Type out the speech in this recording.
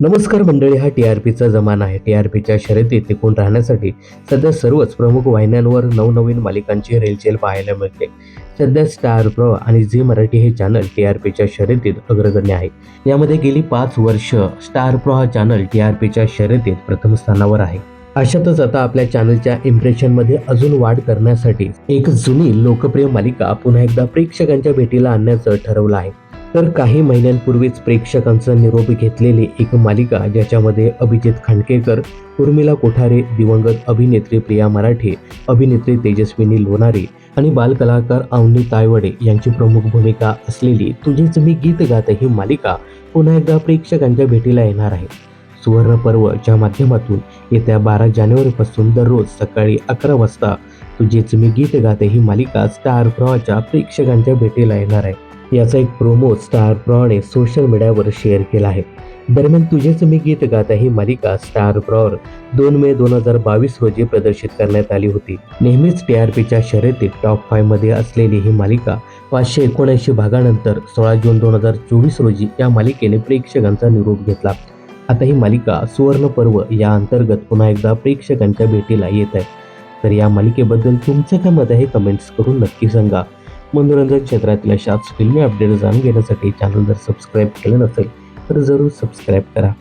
नमस्कार मंडळी हा टी आर पीचा जमाना आहे. टी आर पीच्या शर्यतीत टिकून राहण्यासाठी सध्या सर्वच प्रमुख वाहिन्यांवर नवनवीन मालिकांची रेलचेल पाहायला मिळते. सध्या स्टार प्र आणि झी मराठी हे चॅनल टी आर पीच्या शर्यतीत अग्रगण्य आहे. यामध्ये गेली पाच वर्ष स्टार प्र हा चॅनल टी आर पीच्या शर्यतीत प्रथम स्थानावर आहे. अशातच आता आपल्या चॅनलच्या इम्प्रेशनमध्ये अजून वाढ करण्यासाठी एक जुनी लोकप्रिय मालिका पुन्हा एकदा प्रेक्षकांच्या भेटीला आणण्याचं ठरवलं आहे. तर काही महिन्यांपूर्वीच प्रेक्षकांचा निरोप घेतलेली एक मालिका ज्याच्यामध्ये अभिजित खांडकेकर उर्मिला कोठारे दिवंगत अभिनेत्री प्रिया मराठे अभिनेत्री तेजस्विनी लोणारे आणि बालकलाकार अवनी तायवडे यांची प्रमुख भूमिका असलेली तुझेच मी गीत गात ही मालिका पुन्हा एकदा प्रेक्षकांच्या भेटीला येणार आहे. सुवर्ण पर्वच्या माध्यमातून येत्या बारा जानेवारीपासून दररोज सकाळी अकरा वाजता तुझेच मी गीत गाते ही मालिका स्टार प्रवाच्या प्रेक्षकांच्या भेटीला येणार आहे. याचा एक प्रोमो स्टार प्रॉने सोशल मीडियावर शेअर केला आहे. दरम्यान तुझेच मी गीत गाता ही मालिका स्टार प्रॉवर दोन मे दोन हजार बावीस रोजी प्रदर्शित करण्यात आली होती. नेहमीच टी आर पीच्या शर्यतीत टॉप फाईव्हमध्ये असलेली ही मालिका पाचशे एकोणऐंशी भागानंतर सोळा जून दोन हजार चोवीस रोजी या मालिकेने प्रेक्षकांचा निरोप घेतला. आता ही मालिका सुवर्ण पर्व या अंतर्गत पुन्हा एकदा प्रेक्षकांच्या भेटीला येत आहे. तर या मालिकेबद्दल तुमचं काय मत आहे? कमेंट्स करून नक्की सांगा. मनोरंजन क्षेत्रातील अशाच फिल्मी अपडेट जाणून घेण्यासाठी चॅनल जर सबस्क्राईब केलं नसेल तर जरूर सबस्क्राईब करा.